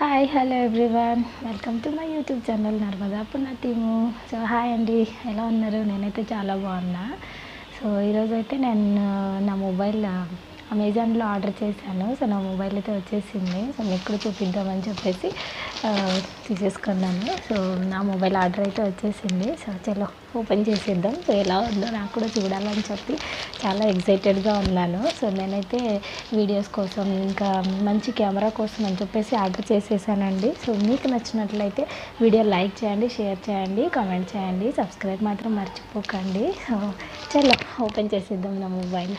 Hi hello everyone welcome to my YouTube channel Narmada పున్నతిము so hi అండి ఎలా ఉన్నారు నేనైతే చాలా బాగున్నా. సో ఈరోజు అయితే నేను నా మొబైల్ అమెజాన్లో ఆర్డర్ చేశాను. సో నా మొబైల్ అయితే వచ్చేసింది. సో మీకు కూడా చూపిద్దామని చెప్పేసి తీసేసుకున్నాను. సో నా మొబైల్ ఆర్డర్ అయితే వచ్చేసింది. సో చలో ఓపెన్ చేసేద్దాం. సో ఎలా ఉందో నాకు కూడా చూడాలని చెప్పి చాలా ఎగ్జైటెడ్గా ఉన్నాను. సో నేనైతే వీడియోస్ కోసం ఇంకా మంచి కెమెరా కోసం అని చెప్పేసి ఆర్డర్ చేసేసానండి. సో మీకు నచ్చినట్లయితే వీడియో లైక్ చేయండి షేర్ చేయండి కామెంట్ చేయండి. సబ్స్క్రైబ్ మాత్రం మర్చిపోకండి. సో చలో ఓపెన్ చేసేద్దాం నా మొబైల్.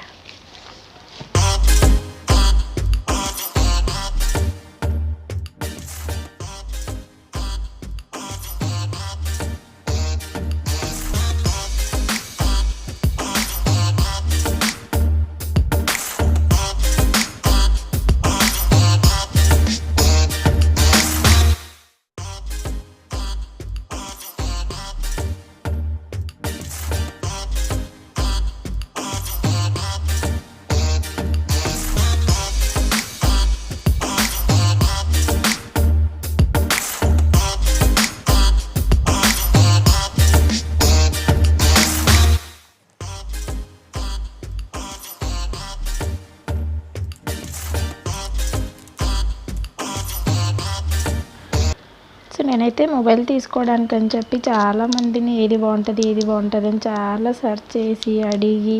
నేనైతే మొబైల్ తీసుకోవడానికి అని చెప్పి చాలా మందిని ఏది బాగుంటుంది ఏది బాగుంటుంది అని చాలా సెర్చ్ చేసి అడిగి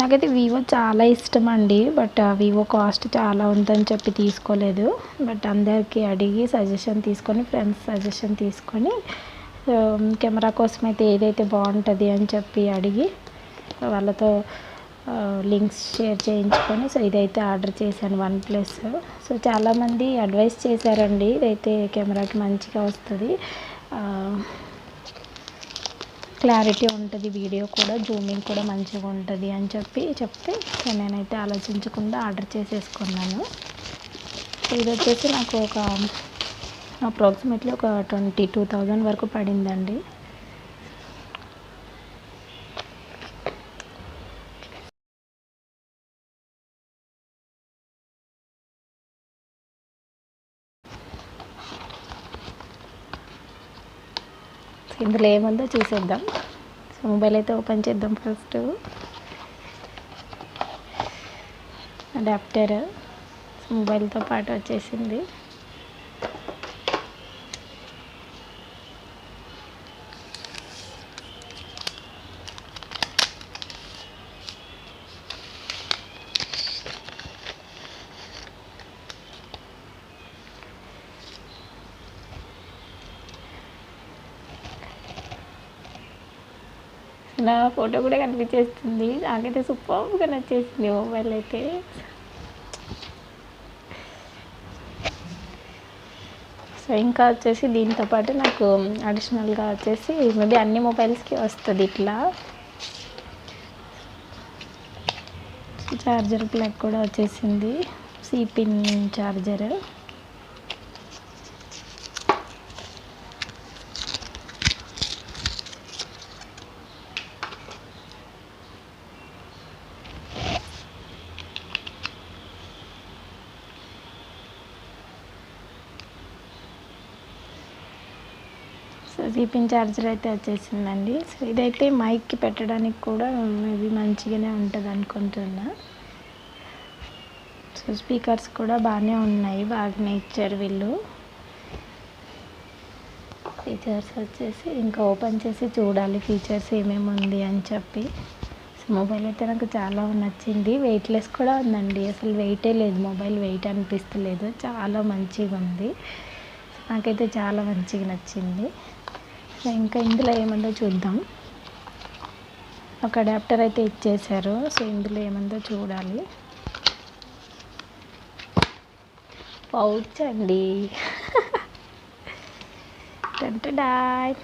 నాకైతే వివో చాలా ఇష్టం అండి. బట్ వివో కాస్ట్ చాలా ఉందని చెప్పి తీసుకోలేదు. బట్ అందరికీ అడిగి సజెషన్ తీసుకొని ఫ్రెండ్స్ సజెషన్ తీసుకొని కెమెరా కోసం అయితే ఏదైతే బాగుంటుంది అని చెప్పి అడిగి వాళ్ళతో లింక్స్ షేర్ చేయించుకొని సో ఇదైతే ఆర్డర్ చేశాను వన్ ప్లస్. సో చాలామంది అడ్వైస్ చేశారండి ఇదైతే కెమెరాకి మంచిగా వస్తుంది. క్లారిటీ ఉంటుంది వీడియో కూడా జూమింగ్ కూడా మంచిగా ఉంటుంది అని చెప్పి చెప్తే సో నేనైతే ఆలోచించకుండా ఆర్డర్ చేసేసుకున్నాను. ఇది వచ్చేసి నాకు ఒక అప్రాక్సిమేట్లీ ఒక ట్వంటీ టూ థౌజండ్ వరకు పడిందండి. ఇందులో ఏముందో చూసేద్దాం. సో మొబైల్ అయితే ఓపెన్ చేద్దాం ఫస్ట్ అడాప్టర్ మొబైల్తో పాటు వచ్చేసింది. నా ఫోటో కూడా కనిపించేస్తుంది. నాకైతే సూపర్గా నచ్చేసింది మొబైల్ అయితే. సో ఇంకా వచ్చేసి దీంతో పాటు నాకు అడిషనల్గా వచ్చేసి మేబీ అన్ని మొబైల్స్కి వస్తుంది ఇట్లా. చార్జర్ ప్లగ్ కూడా వచ్చేసింది. C pin so G pin charger అయితే వచ్చేసిందండి. సో ఇదైతే మైక్కి పెట్టడానికి కూడా మేబీ మంచిగానే ఉంటుంది అనుకుంటున్నా. సో స్పీకర్స్ కూడా బాగానే ఉన్నాయి బాగానే ఇచ్చారు వీళ్ళు. ఫీచర్స్ వచ్చేసి ఇంకా ఓపెన్ చేసి చూడాలి ఫీచర్స్ ఏమేమి ఉంది అని చెప్పి. సో మొబైల్ అయితే నాకు చాలా నచ్చింది. వెయిట్లెస్ కూడా ఉందండి. అసలు వెయిటే లేదు మొబైల్ వెయిట్ అనిపిస్తలేదు. చాలా మంచిగా ఉంది నాకైతే చాలా మంచిగా నచ్చింది. ఇంకా ఇందులో ఏముందో చూద్దాం. ఒక అడాప్టర్ అయితే ఇచ్చేసారు సో ఇందులో ఏముందో చూడాలి. పౌచ్ అండి. టంటడాయ్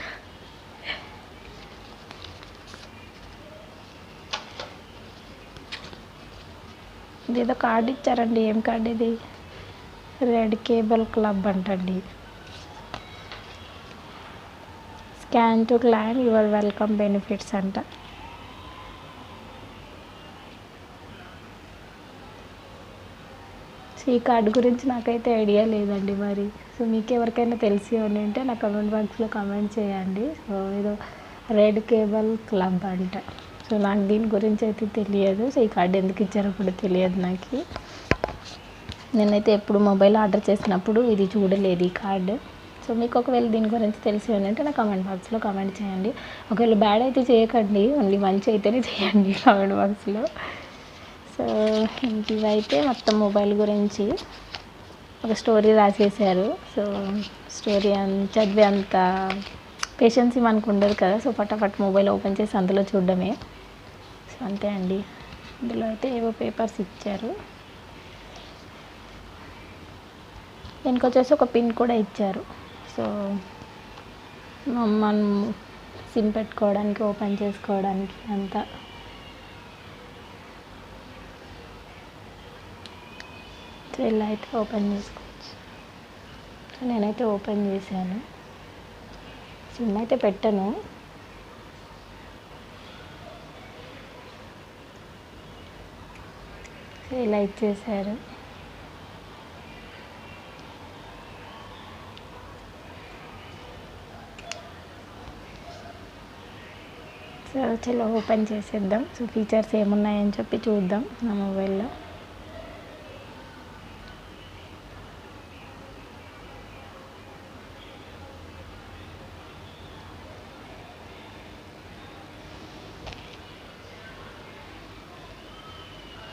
ఇదేదో కార్డు ఇచ్చారండి. ఏం కార్డు ఇది? రెడ్ కేబుల్ క్లబ్ అంటండి. Scan to claim your welcome benefits అంట. సో ఈ కార్డు గురించి నాకైతే ఐడియా లేదండి మరి. సో మీకు ఎవరికైనా తెలిసి ఉంది ఉంటే నా కమెంట్ బాక్స్లో కమెంట్ చేయండి. సో ఏదో రెడ్ కేబుల్ క్లబ్ అంట. సో నాకు దీని గురించి అయితే తెలియదు. సో ఈ కార్డు ఎందుకు ఇచ్చారో కూడా తెలియదు నాకు. నేనైతే ఎప్పుడు మొబైల్ ఆర్డర్ చేసినప్పుడు ఇది చూడలేదు ఈ కార్డు. సో మీకు ఒకవేళ దీని గురించి తెలిసి ఉందంటే నా కమెంట్ బాక్స్లో కామెంట్ చేయండి. ఒకవేళ బ్యాడ్ అయితే చేయకండి. ఓన్లీ మంచి అయితేనే చేయండి కామెంట్ బాక్స్లో సో ఇవైతే మొత్తం మొబైల్ గురించి ఒక స్టోరీ రాసేసారు సో స్టోరీ అంత చదివే అంత పేషెన్స్ మనకు ఉండదు కదా. సో ఫటాఫట్ మొబైల్ ఓపెన్ చేసి అందులో చూడడమే. సో అంతే అండి. ఇందులో అయితే ఏవో పేపర్స్ ఇచ్చారు. దీనికి వచ్చేసి ఒక పిన్ కూడా ఇచ్చారు. సో మనం సిమ్ పెట్టుకోవడానికి ఓపెన్ చేసుకోవడానికి అంతా. సో ఇలా అయితే ఓపెన్ చేసుకోవచ్చు. నేనైతే ఓపెన్ చేశాను. సిమ్ అయితే పెట్టను. ఇలా ఇచ్చేసారు. సో చలో ఓపెన్ చేసేద్దాం. సో ఫీచర్స్ ఏమున్నాయని చెప్పి చూద్దాం నా మొబైల్లో.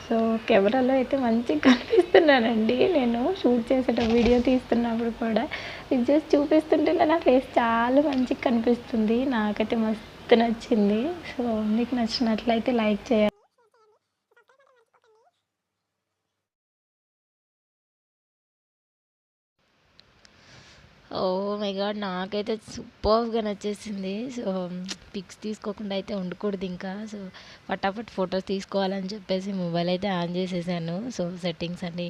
సో కెమెరాలో అయితే మంచిగా కనిపిస్తున్నానండి. నేను షూట్ చేసేట వీడియో తీస్తున్నప్పుడు కూడా. ఇది జస్ట్ చూపిస్తుంటే నా ఫేస్ చాలా మంచిగా కనిపిస్తుంది. నాకైతే మస్తు నచ్చింది. సో మీకు నచ్చినట్లయితే లైక్ చేయాలి ఓ మై గాడ్ నాకైతే సూపర్గా నచ్చేసింది. సో పిక్స్ తీసుకోకుండా అయితే ఉండకూడదు ఇంకా. సో ఫటాఫట్ ఫొటోస్ తీసుకోవాలని చెప్పేసి మొబైల్ అయితే ఆన్ చేసేసాను. సో సెట్టింగ్స్ అన్నీ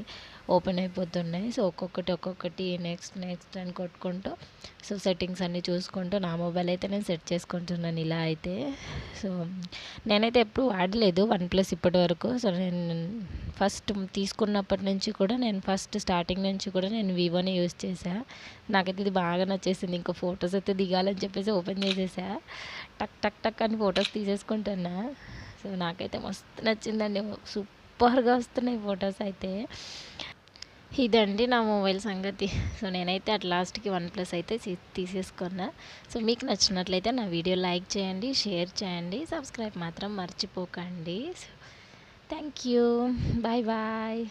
ఓపెన్ అయిపోతున్నాయి. సో ఒక్కొక్కటి ఒక్కొక్కటి నెక్స్ట్ నెక్స్ట్ అని కొట్టుకుంటూ సో సెట్టింగ్స్ అన్నీ చూసుకుంటూ నా మొబైల్ అయితే నేను సెట్ చేసుకుంటున్నాను ఇలా అయితే. సో నేనైతే ఎప్పుడు వాడలేదు వన్ ప్లస్ ఇప్పటి వరకు సో నేను ఫస్ట్ తీసుకున్నప్పటి నుంచి కూడా నేను ఫస్ట్ స్టార్టింగ్ నుంచి కూడా నేను వివోనే యూస్ చేసా నాకైతే ఇది బాగా నచ్చేసింది. ఇంకా ఫొటోస్ అయితే దిగాలని చెప్పేసి ఓపెన్ చేసేసా. టక్ టక్ టక్ అని ఫొటోస్ తీసేసుకుంటున్నా. సో నాకైతే మస్తు నచ్చిందండి. సూపర్గా వస్తున్నాయి ఫొటోస్ అయితే. ఇదండి నా మొబైల్ సంగతి. సో నేనైతే అట్ లాస్ట్కి వన్ ప్లస్ అయితే తీసేసుకున్నా. సో మీకు నచ్చినట్లయితే నా వీడియో లైక్ చేయండి షేర్ చేయండి సబ్స్క్రైబ్ మాత్రం మర్చిపోకండి. Thank you bye bye.